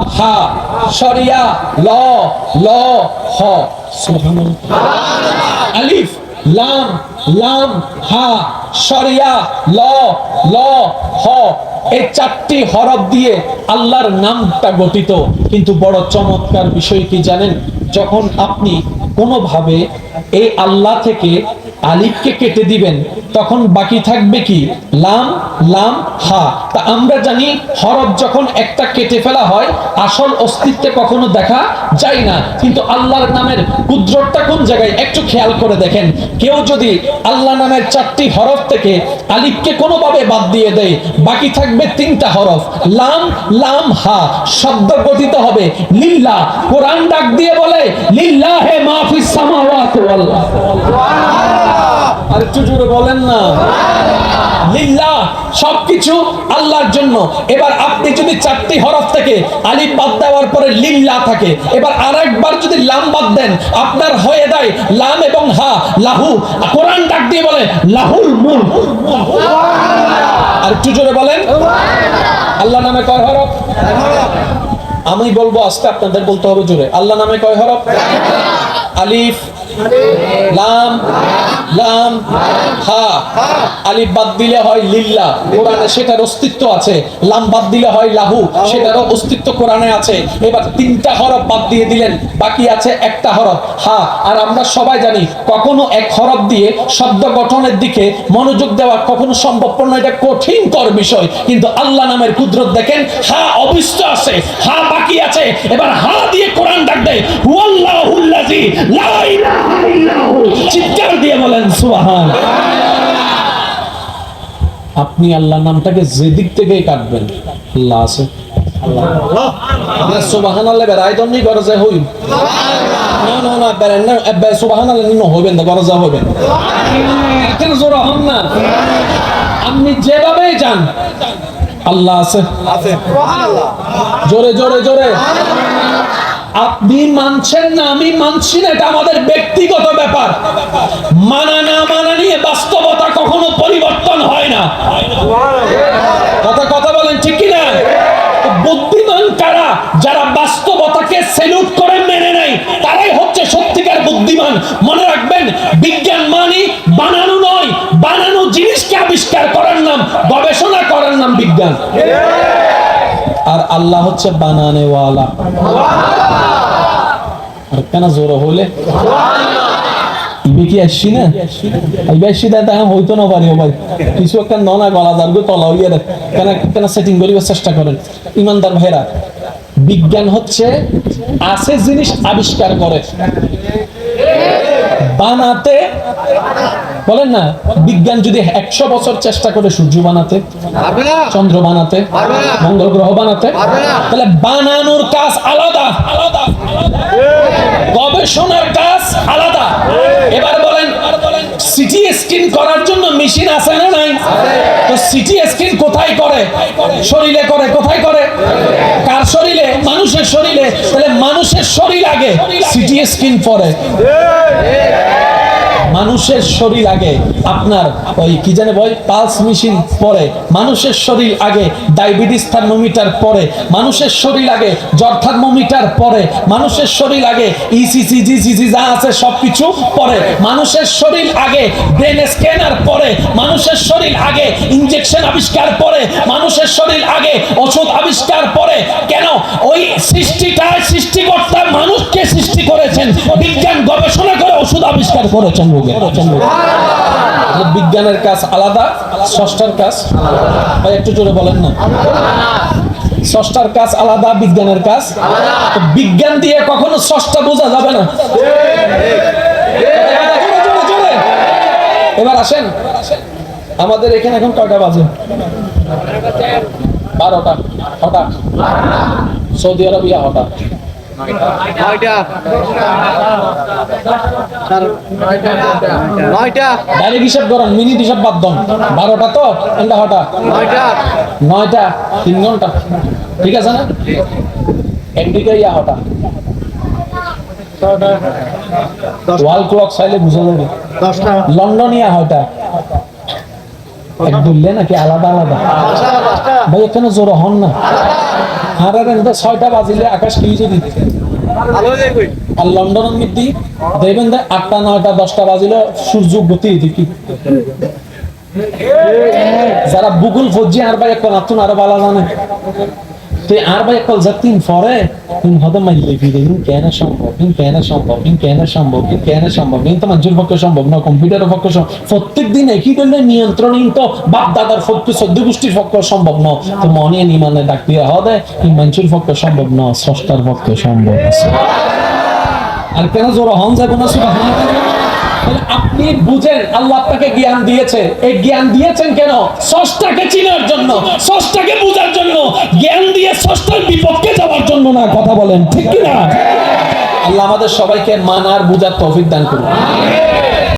হা শরিয়া, ল ল, হ। আলিফ, লাম লাম, হা, শরিয়া, ল ল, হ। এই চারটি হরফ দিয়ে আল্লাহর নামটা গঠিত। কিন্তু বড় চমৎকার বিষয় কি জানেন? যখন আপনি কোনোভাবে এই আল্লাহ থেকে আলিফকে কেটে দিবেন, তখন বাকি থাকবে কি? লাম লাম, হা। তা আমরা জানি হরফ যখন একটা কেটে ফেলা হয়, আসল অস্তিত্বে কখনো দেখা যায় না। কিন্তু আল্লাহর নামের কুদরতটা কোন জায়গায়? একটু খেয়াল করে দেখেন। কেউ যদি আল্লাহ নামের চারটি হরফ থেকে আলিফকে কোনোভাবে বাদ দিয়ে দেয়, বাকি থাকবে তিনটা হরফ। লাম লাম, হা। শব্দ গঠিত হবে লিল্লাহ। কোরআন ডাক দিয়ে বলে, লিল্লাহে মাহফিস সামাওয়াত ওয়াল আর একটু জোরে বলেন না। লিল্লাহ সবকিছু আল্লাহর জন্য। এবার আপনি যদি চারটি হরফ থেকে আলিফ বাদ দেওয়ার পরে লিল্লাহ থাকে, এবার আরেকবার যদি লাম বাদ দেন, আপনার হয়ে যায় লাম এবং হা, লাহু। কোরআন ডাক দিয়ে বলে, লাহুল মুল আর একটু জোরে বলেন। আল্লাহ নামে কয় হরফ? আমি বলব আজকে আপনাদের বলতে হবে জোরে। আল্লাহ নামে কয় হরফ? আলিফ লাম লাম, হা। আলিফ বাদ দিলে হয় লিল্লা কোরআনে সেটার অস্তিত্ব আছে। লাম বাদ দিলে হয় লাহু, সেটারও অস্তিত্ব কোরআনে আছে। এবার তিনটা হরফ বাদ দিয়ে দিলেন, বাকি আছে একটা হরফ, হা। আর আমরা সবাই জানি, কখনো এক হরফ দিয়ে শব্দ গঠনের দিকে মনোযোগ দেওয়া কখনো সম্ভবপর নয়, এটা কঠিনকর বিষয়। কিন্তু আল্লাহ নামের কুদরত দেখেন, হা অবিষ্ট আছে, হা বাকি আছে। এবার হা দিয়ে কোরআন ডাক দেয় চিৎকার দিয়ে বলেন সুবহান। আপনি আল্লাহ নামটাকে যে দিক থেকেই কাটবেন আল্লাহ আছে। সুবাহান আল্লাহ বেড়াই দমনি করে হই না না না বেড়েন না সুবাহান আল্লাহ নিন্ন হইবেন না করে যা হইবেন। কেন জোর হন না। আপনি যেভাবেই যান আল্লাহ আছে। জোরে জোরে জোরে। আপনি মানছেন না আমি মানছি না এটা আমাদের ব্যক্তিগত ব্যাপার। মানা না মানা নিয়ে বাস্তবতা কখনো পরিবর্তন হয় না। কথা কথা বলেন ঠিক কিনা? বুদ্ধিমান কারা যারা বাস্তবতাকে সেলুট করে মেনে নেয় তারাই হচ্ছে সত্যিকার বুদ্ধিমান। মনে রাখবেন বিজ্ঞান মানি বানানো নয় বানানো জিনিসকে আবিষ্কার করার নাম গবেষণা করার নাম বিজ্ঞান। আর আল্লাহ হচ্ছে বানানেওয়ালা। জোর হলে? আসছি না? আসছি তাই হইতো না পারি ভাই। কিছু একটা ননা গলা তলা হইয়া কেন কেন সেটিং করিবার চেষ্টা করেন? ইমানদার ভাইরা বিজ্ঞান হচ্ছে আছে জিনিস আবিষ্কার করে। বানাতে, বলেন না, বিজ্ঞান যদি একশো বছর চেষ্টা করে, সূর্য বানাতে, চন্দ্র বানাতে, মঙ্গল গ্রহ বানাতে, তাহলে বানানোর কাজ আলাদা আলাদা। গবেষণার কাজ আলাদা। এবার বলেন সিটি স্ক্রিন করার জন্য মেশিন আছে না নাই? তো সিটি স্ক্রিন কোথায় করে? শরীরে করে কোথায় করে? কার শরীরে? মানুষের শরীরে। তাহলে মানুষের শরীর আগে সিটি স্ক্রিন পরে। মানুষের শরীর আগে আপনার ওই কি জানে বই পালস মেশিন পরে, মানুষের শরীর আগে ডায়াবেটিস থার্মোমিটার পরে, মানুষের শরীর আগে জ্বর থার্মোমিটার পরে, মানুষের শরীর আগে E ইসিসি জিসিসি যা আছে সবকিছু পরে, মানুষের শরীর আগে ব্রেন স্ক্যানার পরে, মানুষের শরীর আগে ইনজেকশন আবিষ্কার পরে, মানুষের শরীর আগে ওষুধ আবিষ্কার পরে, কেন? ওই সৃষ্টিটা সৃষ্টিকর্তা মানুষকে সৃষ্টি করেছেন। বিজ্ঞান গবেষণা ওষুধ আবিষ্কার করেছেন বিজ্ঞানের কাজ আলাদা, ষষ্ঠার কাজ ভাই, একটু জোরে বলেন না। ষষ্ঠার কাজ আলাদা, বিজ্ঞানের কাজ বিজ্ঞান দিয়ে কখনো ষষ্ঠা বোঝা যাবে না। এবার আসেন। আমাদের এখানে এখন কয়টা বাজে? বারোটা, হঠাৎ। সৌদি আরবিয়া হঠাৎ। নয়টা। নয়টা। ডাইরেক্ট হিসাব করেন মিনিট হিসাব বাদ দন। বারোটা তো এটা হঠাৎ। নয়টা। নয়টা তিন ঘণ্টা। ঠিক আছে না? একদিকে ইয়া ওয়াল ক্লক চাইলে বুঝা যাবে। দশটা। লন্ডন ইয়া এক দুললে নাকি আলাদা আলাদা। ভাই এখানে জোর হন না। আর আর ছয়টা বাজিলে আকাশ কি যদি আর লন্ডনের মধ্যে দেখবেন যে আটটা নয়টা দশটা বাজিলে সূর্য গতি দেখি। যারা বুগুল ফজ্জি আর ভাই একটা নাতুন আরও ভালো জানে। তুই আর ভাই একটা যা, তিন পরে? তুমি হয়তো মাইলে ফিরে কিন্তু কেন সম্ভব? কিন্তু কেন সম্ভব? কিন্তু কেন সম্ভব? কিন্তু কেন সম্ভব? কিন্তু মানুষের পক্ষে সম্ভব না, কম্পিউটারের পক্ষে সম্ভব। প্রত্যেক দিন একই করলে নিয়ন্ত্রণহীন তো। বাপ, দাদার পক্ষে, সদ্য গোষ্ঠীর পক্ষে সম্ভব না। তো মনে নিমানে ডাক দিয়ে হবে কিন্তু মানুষের পক্ষে সম্ভব না, স্রষ্টার পক্ষে সম্ভব আর কেন জোর হন যাব না? সুবহানাল্লাহ? আপনি বুঝেন, আল্লাহ আপনাকে জ্ঞান দিয়েছে। এই জ্ঞান দিয়েছেন কেন? স্রষ্টাকে চিনার জন্য, স্রষ্টাকে বোঝার জন্য। জ্ঞান দিয়ে স্রষ্টার বিপক্ষে যাওয়ার জন্য না, কথা বলেন, ঠিক কিনা? আল্লাহ আমাদের সবাইকে মানার, বুঝার তৌফিক দান করুন।